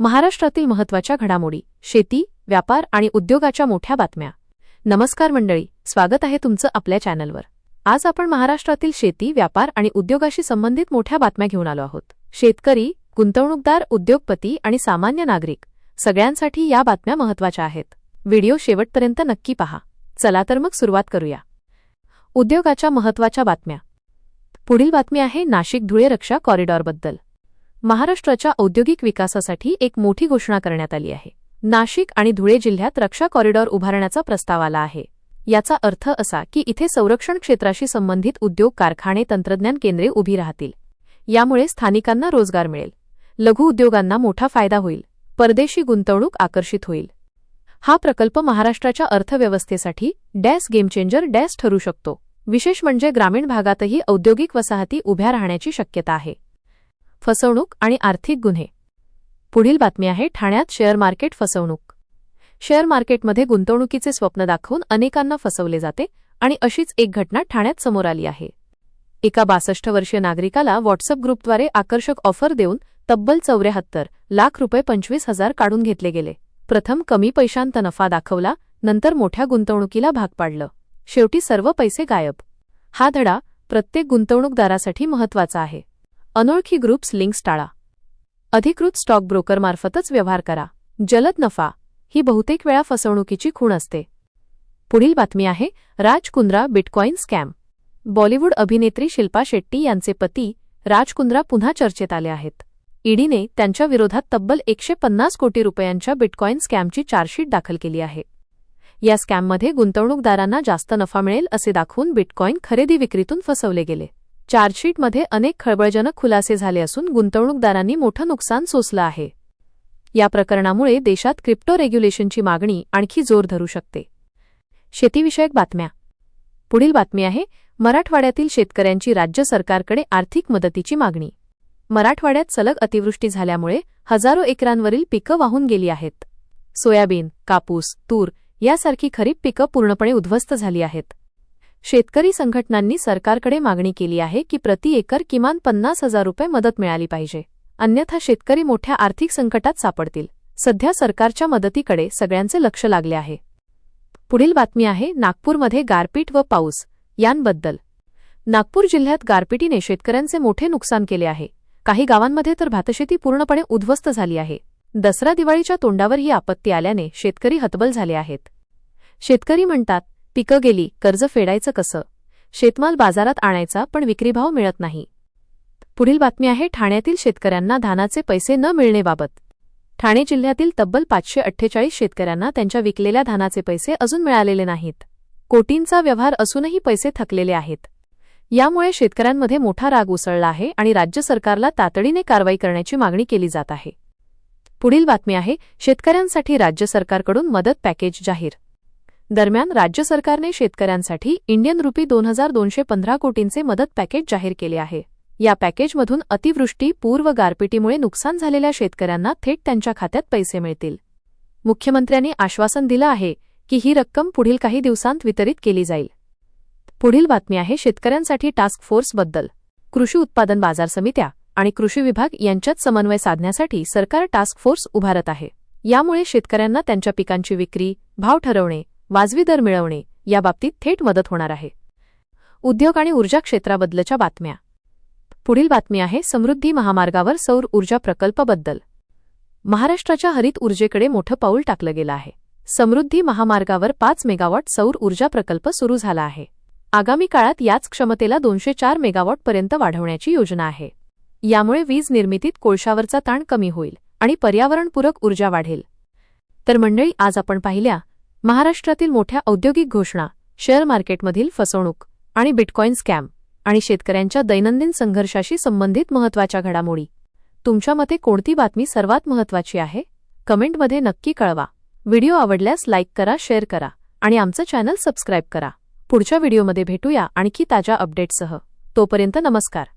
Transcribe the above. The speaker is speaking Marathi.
महाराष्ट्रातील महत्त्वाच्या घडामोडी शेती व्यापार आणि उद्योगाच्या मोठ्या बातम्या. नमस्कार मंडळी स्वागत आहे तुमचं आपल्या चॅनलवर. आज आपण महाराष्ट्रातील शेती व्यापार आणि उद्योगाशी संबंधित मोठ्या बातम्या घेऊन आलो आहोत. शेतकरी गुंतवणूकदार उद्योगपती आणि सामान्य नागरिक सगळ्यांसाठी या बातम्या महत्त्वाच्या आहेत. व्हिडिओ शेवटपर्यंत नक्की पहा. चला तर मग सुरुवात करूया. उद्योगाच्या महत्त्वाच्या बातम्या. पुढील बातमी आहे नाशिक धुळे रक्षा कॉरिडॉरबद्दल. महाराष्ट्राच्या औद्योगिक विकासासाठी एक मोठी घोषणा करण्यात आली आहे. नाशिक आणि धुळे जिल्ह्यात रक्षा कॉरिडॉर उभारण्याचा प्रस्ताव आला आहे. याचा अर्थ असा की इथे संरक्षण क्षेत्राशी संबंधित उद्योग कारखाने तंत्रज्ञान केंद्रे उभी राहतील. यामुळे स्थानिकांना रोजगार मिळेल. लघु उद्योगांना मोठा फायदा होईल. परदेशी गुंतवणूक आकर्षित होईल. हा प्रकल्प महाराष्ट्राच्या अर्थव्यवस्थेसाठी डॅस गेमचेंजर डॅस ठरू शकतो. विशेष म्हणजे ग्रामीण भागातही औद्योगिक वसाहती उभ्या राहण्याची शक्यता आहे. फसवणूक आणि आर्थिक गुन्हे. पुढील बातमी आहे ठाण्यात शेअर मार्केट फसवणूक. शेअर मार्केटमध्ये गुंतवणुकीचे स्वप्न दाखवून अनेकांना फसवले जाते आणि अशीच एक घटना ठाण्यात समोर आली आहे. एका बासष्ट वर्षीय नागरिकाला व्हॉट्सअप ग्रुपद्वारे आकर्षक ऑफर देऊन तब्बल चौऱ्याहत्तर लाख रुपये पंचवीस हजार काढून घेतले गेले. प्रथम कमी पैशांत नफा दाखवला नंतर मोठ्या गुंतवणुकीला भाग पाडलं. शेवटी सर्व पैसे गायब. हा धडा प्रत्येक गुंतवणूकदारासाठी महत्त्वाचा आहे. अनोळखी ग्रुप्स लिंक्स टाळा. अधिकृत स्टॉक ब्रोकरमार्फतच व्यवहार करा. जलद नफा ही बहुतेक वेळा फसवणुकीची खूण असते. पुढील बातमी आहे राज कुंद्रा बिटकॉईन स्कॅम. बॉलिवूड अभिनेत्री शिल्पा शेट्टी यांचे पती राज कुंद्रा पुन्हा चर्चेत आले आहेत. ईडीने त्यांच्या विरोधात तब्बल एकशे पन्नास कोटी रुपयांच्या बिटकॉईन स्कॅमची चार्जशीट दाखल केली आहे. या स्कॅममध्ये गुंतवणूकदारांना जास्त नफा मिळेल असे दाखवून बिटकॉईन खरेदी विक्रीतून फसवले गेले. चार्जशीटमध्ये अनेक खळबळजनक खुलासे झाले असून गुंतवणूकदारांनी मोठं नुकसान सोसलं आहे. या प्रकरणामुळे देशात क्रिप्टो रेग्युलेशनची मागणी आणखी जोर धरू शकते. शेतीविषयक बातम्या. पुढील बातमी आहे मराठवाड्यातील शेतकऱ्यांची राज्य सरकारकडे आर्थिक मदतीची मागणी. मराठवाड्यात सलग अतिवृष्टी झाल्यामुळे हजारो एकरांवरील पिकं वाहून गेली आहेत. सोयाबीन कापूस तूर यासारखी खरीप पिकं पूर्णपणे उद्ध्वस्त झाली आहेत. शेतकरी संघटनांनी सरकारकडे मागणी केली आहे की प्रति एकर किमान पन्नास हजार रुपये मदत मिळाली पाहिजे. अन्यथा शेतकरी मोठ्या आर्थिक संकटात सापडतील. सध्या सरकारच्या मदतीकडे सगळ्यांचे लक्ष लागले आहे. पुढील बातमी आहे नागपूरमध्ये गारपीट व पाऊस. यांबद्दल. नागपूर जिल्ह्यात गारपिटीने शेतकऱ्यांचे मोठे नुकसान केले आहे. काही गावांमध्ये तर भातशेती पूर्णपणे उद्ध्वस्त झाली आहे. दसरा दिवाळीच्या तोंडावर ही आपत्ती आल्याने शेतकरी हतबल झाले आहेत. शेतकरी म्हणतात पिकं गेली कर्ज फेडायचं कसं? शेतमाल बाजारात आणायचा पण विक्रीभाव मिळत नाही. पुढील बातमी आहे ठाण्यातील शेतकऱ्यांना धानाचे पैसे न मिळणेबाबत. ठाणे जिल्ह्यातील तब्बल पाचशे अठ्ठेचाळीस शेतकऱ्यांना त्यांच्या विकलेल्या धानाचे पैसे अजून मिळालेले नाहीत. कोटींचा व्यवहार असूनही पैसे थकलेले आहेत. यामुळे शेतकऱ्यांमध्ये मोठा राग उसळला आहे आणि राज्य सरकारला तातडीने कारवाई करण्याची मागणी केली जात आहे. पुढील बातमी आहे शेतकऱ्यांसाठी राज्य सरकारकडून मदत पॅकेज जाहीर. दरम्यान राज्य सरकारने शेतकऱ्यांसाठी इंडियन रुपी दोन हजार दोनशे पंधरा कोटींचे मदत पॅकेज जाहीर केले आहे. या पॅकेजमधून अतिवृष्टी पूर व गारपिटीमुळे नुकसान झालेल्या शेतकऱ्यांना थेट त्यांच्या खात्यात पैसे मिळतील. मुख्यमंत्र्यांनी आश्वासन दिलं आहे की ही रक्कम पुढील काही दिवसांत वितरित केली जाईल. पुढील बातमी आहे शेतकऱ्यांसाठी टास्क फोर्सबद्दल कृषी उत्पादन बाजार समित्या आणि कृषी विभाग यांच्यात समन्वय साधण्यासाठी सरकार टास्क फोर्स उभारत आहे. यामुळे शेतकऱ्यांना त्यांच्या पिकांची विक्री भाव ठरवणे वाजवी दर मिळवणे याबाबतीत थेट मदत होणार आहे. उद्योग आणि ऊर्जा क्षेत्राबद्दलच्या बातम्या. पुढील बातमी आहे समृद्धी महामार्गावर सौर ऊर्जा प्रकल्पबद्दल. महाराष्ट्राच्या हरित ऊर्जेकडे मोठं पाऊल टाकलं गेलं आहे. समृद्धी महामार्गावर पाच मेगावॉट सौर ऊर्जा प्रकल्प सुरू झाला आहे. आगामी काळात याच क्षमतेला दोनशे चार मेगावॉटपर्यंत वाढवण्याची योजना आहे. यामुळे वीज निर्मितीत कोळशावरचा ताण कमी होईल आणि पर्यावरणपूरक ऊर्जा वाढेल. तर मंडळी आज आपण पाहिल्या महाराष्ट्रातील मोठ्या औद्योगिक घोषणा शेअर मार्केटमधील फसवणूक आणि बिटकॉईन स्कॅम आणि शेतकऱ्यांच्या दैनंदिन संघर्षाशी संबंधित महत्त्वाच्या घडामोडी. तुमच्या मते कोणती बातमी सर्वात महत्त्वाची आहे? कमेंटमध्ये नक्की कळवा. व्हिडिओ आवडल्यास लाईक करा शेअर करा आणि आमचं चॅनल सबस्क्राईब करा. पुढच्या व्हिडिओमध्ये भेटूया आणखी ताज्या अपडेट्ससह. तोपर्यंत नमस्कार.